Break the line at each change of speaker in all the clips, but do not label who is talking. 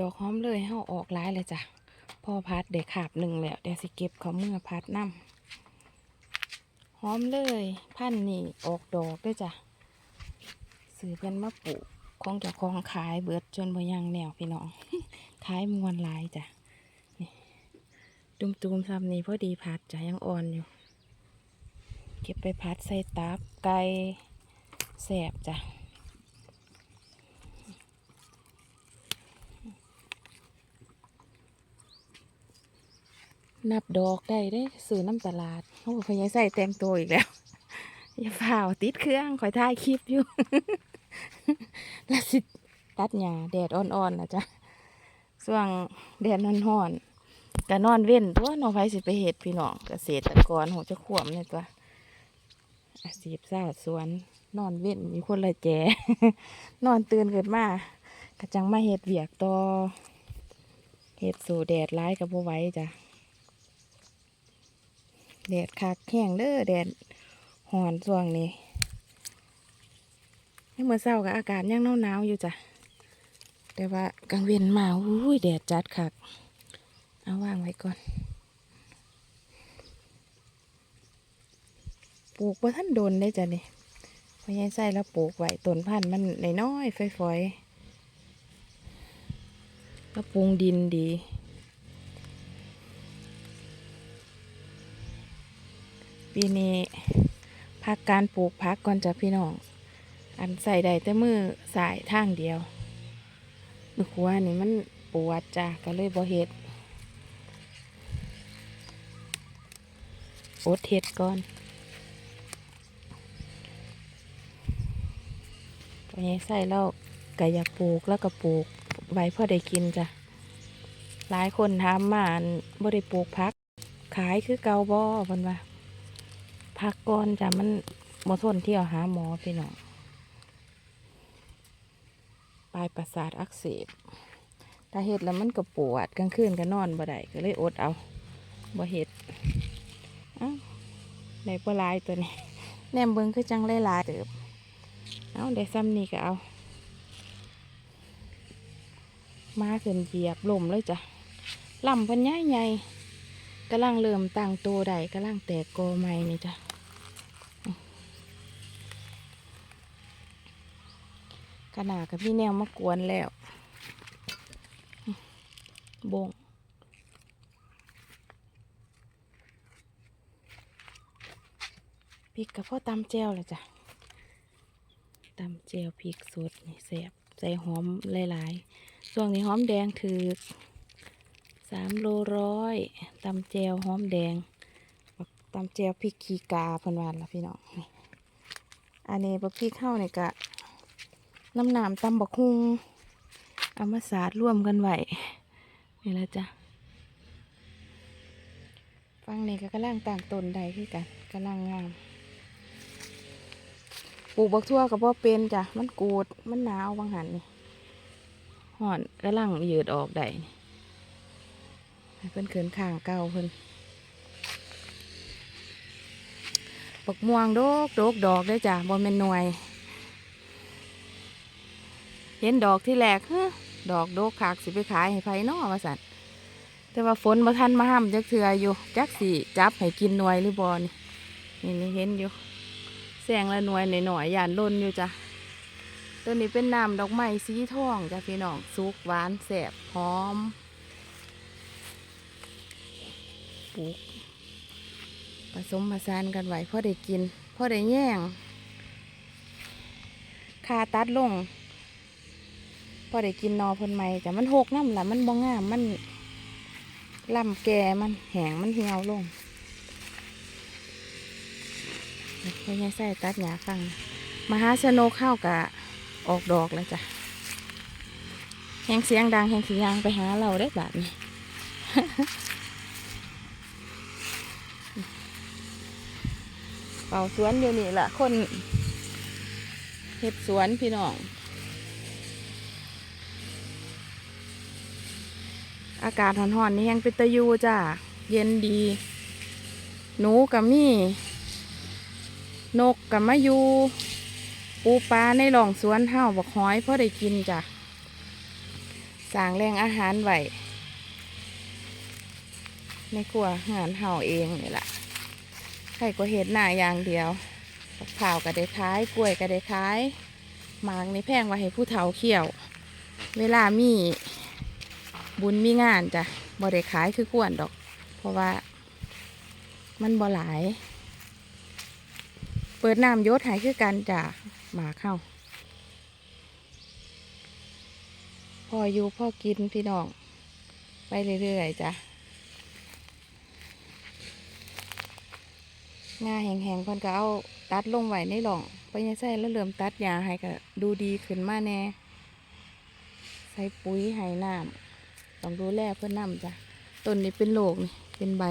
ดอกหอมเลยเฮาออกหลายเลยจ้ะพ่อพัดเด็กขาบหนึ่งแล้วเดี๋ยวสิเก็บเขาเมื่อพัดน้ำหอมเลยพันนี่ออกดอกด้วยจ้ะซื้อเพิ่นมาปลูกของจ้าของขายเบิดจนบ่ยังแนวพี่น้องขายมวนลายจ้ะนี่ตุมๆซ้ำนี่พอดีพัดจ้ะยังอ่อนอยู่ เก็บไปพัดใส่ตับไก่แสบจ้ะ นับดอกได้ได้ซื้อน้ำตลาดโอ้พยายใส่แต่งตัวอีกแล้ว อย่าฝ่าวติดเครื่องคอยถ่ายคลิปอยู่ล้วสิตัดหญ้าแดดอ่อนๆนะจ๊ะส่วงแดดนอนห่อนๆก็นอนเว้นตัวน้องไผสิไปเห็ดพี่น้องเกษตรกรหัวจะขวมเนี่ยตัวอาชีพสาวสวน นอนเว้นมีคนละแจ นอนตื่นเกิดมากระจังมาเห็ดเวียกต่อเห็ดสู่แดดร้ายกับพวไว้จ้ะ แดดคักแห้งเด้อแดดหอนช่วงนี้ให้เมื่อเช้ากับอากาศยังหนาวๆอยู่จ้ะ แต่ว่ากลางเวียนมาอุ้ยแดดจัดคัก เอาวางไว้ก่อน ปลูกว่าท่านโดนได้จ้ะนี่พอยายใส่แล้วปลูกไว้ต้นพันธุ์มันน้อยๆฝอยๆแล้วปรุงดินดี ปีนี้พักการปลูกพักก่อนจ้ะพี่น้อง อันใส่ได้แต่มือสายทางเดียวมือขวานี่มันปวดจ้ะก็เลยบ่เฮ็ดอดเฮ็ดก่อนตัวนี้ใส่แล้วก็อยากปลูกแล้วก็ปลูกไว้พอได้กินจ้ะหลายคนถามมาอันบ่ได้ปลูกพัก ขายคือเกาบ่เพิ่นว่า พักก่อนจ้ะมันบ่ทนเที่ยวหาหมอพี่น้องปลายประสาทอักเสบถ้าเฮ็ดแล้วมันก็ปวดกลางคืนก็นอนบ่ได้ก็เลยอดเอาบ่เฮ็ดอ้าได้บ่หลายตัวนี้แหนมเบิงคือจังหลายๆเติบเอาได้ซ้ำนี่ก็เอามาขึ้นเหยียบลมเลยจ้ะลำเพันใหญ่ใหญ่กำลังเริ่มตั้งโตวได้กำลังแตกโกใหม่นี่จ้ะ ขนาดกับพี่แนวมากวนแล้วบงพริกกับพ่อตำแจวเลยจ้ะตำแจวพริกสดนี่แซ่บใส่หอมหลายๆช่วงนี้หอมแดงถือสามโลร้อยตำแจวหอมแดงตำแจวพริกขี้กาพันวานละพี่น้องอันนี้บักพริกเข้าเนี่ยกะ น้ำหนามตำบักฮุงเอามาสาดร่วมกันไว้นี่แหละจ้ะฟังนี่ก็กำลังต่างต้นใดคือกันกำลังงามปลูกบักทั่วกับพ่อเป็นจ้ะมันกูดมันหนาวบางหันนี่ห่อนกำลังยืดออกได้เพิ่นเขินข้างเก่าเพิ่นปักม่วงโดกโดกดอกได้จ้ะบอลเป็นหน่วย เห็นดอกที่แรกฮดอกโดกขากสิไปขายให้ไผนาะว่าสันแต่ว่าฝนมาทันมาห้ามจักเถื่ออยู่จักสิจับให้กินหน่วยหรือบอลนี่นี่เห็นอยู่แสงละหน่วยหน่อยๆหยานล่นอยู่จ้ะตัวนี้เป็นน้ำดอกไม้สีทองจ้ะพี่น้องสุกหวานแสบหอมปลูกผสมผสานกันไว้พอได้กินพอได้แย่งคาตัดลง พอได้กินนอเพ่นใหม่แต่มันหกน้ำละมันบ่งามมันลำแก่มันแหงมันเหี่ยวลงไม่ใช่ใส่ตัดหยาฟังมหาชนกเข้ากะออกดอกแล้วจ้ะแหงเสียงดังแหงเสียงไปหาเราได้แบบนี้เป่าสวนเดี๋ยวนี้แหละคนเห็ดสวนพี่น้อง อากาศห่อนๆนี่ยังเป็นตะยูจ้ะเย็นดี หนูกับมี่ นกกับมายูปูปลาในหล่องสวนเฮาบักหอยพ่อได้กินจ้ะสางแรงอาหารไหวในครัวงานเห่าเองนี่แหละใครก็เห็ดหน้าอย่างเดียวข่าวก็ได้ขายกล้วยก็ได้ขายหมากนี่แพงไว้ให้ผู้เฒ่าเขี่ยว เวลามี บุญมีงานจ้ะบ่ได้ขายคือควรดอก เพราะว่า มันบ่หลาย เปิดน้ำยศหายคือกันจ้ะหมาเข้าพ่ออยู่พ่อกินพี่น้อง ไปเรื่อยๆจ้ะงาแห้งๆเพิ่นก็เอาตัดลงไว้ในหล่องไปยังใส่แล้วเริ่มตัดหญ้าให้ก็ดูดีขึ้นมาแน่ ใส่ปุ๋ยให้น้ำ ต้องดูแลเพื่อนน้ำจ้ะต้นนี้เป็นโรคนี่เป็นใบ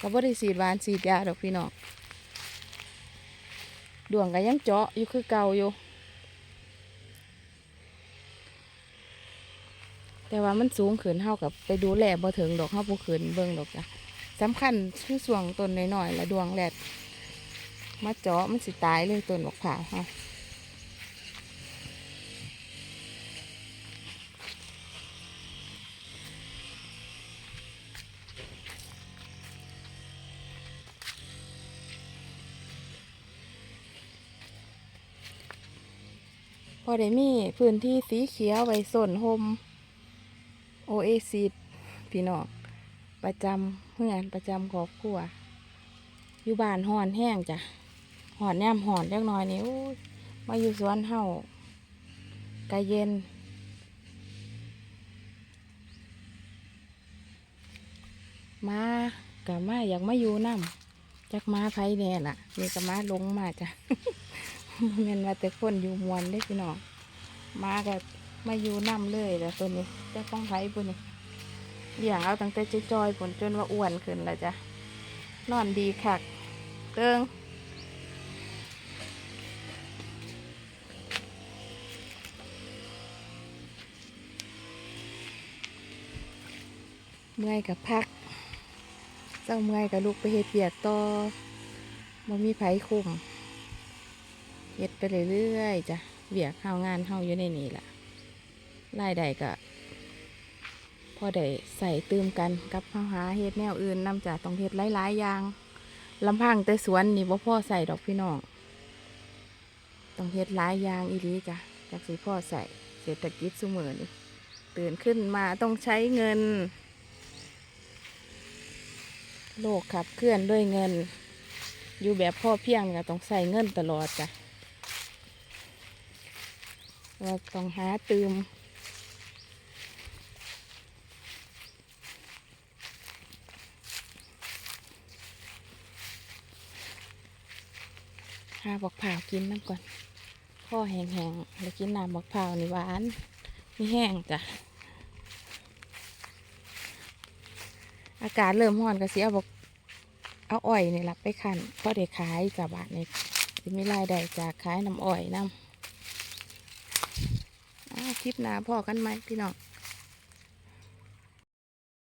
ก็บ่ได้สีดหวานสีดยาดอกพี่น้องดวงก็ยังเจาะอยู่คือเก่าอยู่ แต่ว่ามันสูงขึ้นเท่ากับไปดูแลบ่ถึงดอกเฮาบ่ขึ้นเบิ่งดอกจ้ะสำคัญคือส่วงต้นน้อยๆและดวงแรดมาเจาะมันสิตายเลยต้นบอกผ่าวเฮา พอได้มีพื้นที่สีเขียวไว้ส่นโฮมโอเอซิพี่น้องประจำเพื่อนประจำครอบครัวอยู่บ้านห่อนแห้งจ้ะห่อนแนมห่อนเล็กน้อยนี่มาอยู่สวนเฮากะเย็น มากะมาอยากมาอยู่น้ำจักมาไผแน่ล่ะนี่กะมาลงมาจ้ะ บ่แม่นว่าแต่คนอยู่มวนได้พี่น้องมาก็มาอยู่น้ำเลยแล้วตัวนี้จ้าของไผ่ปุ่นนี่เลี้ยงเอาตั้งแต่จอยๆผลจนว่าอ้วนขึ้นแล้วจ้ะนอนดีคักเติงเมื่อยกับพัก เจ้าเมื่อยกับลูกไปเฮ็ดเปียกต่อบ่มีไผคุม เฮ็ดไปเรื่อยๆจ้ะเบียกเฮางานเฮาอยู่ในนี้ล่ะรายได้ก็พอได้ใส่ตืมกันกับเฮาหาเฮ็ดแนวอื่นนำจากต้องเฮ็ดหลายๆอย่างลำพังแต่สวนนี่บ่พอใส่ดอกพี่น้องต้องเฮ็ดหลายอย่างอีหลีจ้ะจากสิพ่อใส่เศรษฐกิจซุมื้อนี่ตื่นขึ้นมาต้องใช้เงิน โลกขับเคลื่อนด้วยเงิน อยู่แบบพ่อเพียงก็ต้องใส่เงินตลอดจ้ะ เราต้องหาเตืมหาบักพร้ากินน้ำก่อนข้อแห้งๆแล้วกินน้ำบักพร้านี่หวานมีแห้งจ้ะอากาศเริ่มร้อนก็เสียบอกเอาอ้อยนี่ละไปขันก็ได้ขายจ้ะบาทนี่จะมีรายได้จากขายน้ำอ้อยน้ำ ลิปหน้าพ่อกันไหมพี่น้อง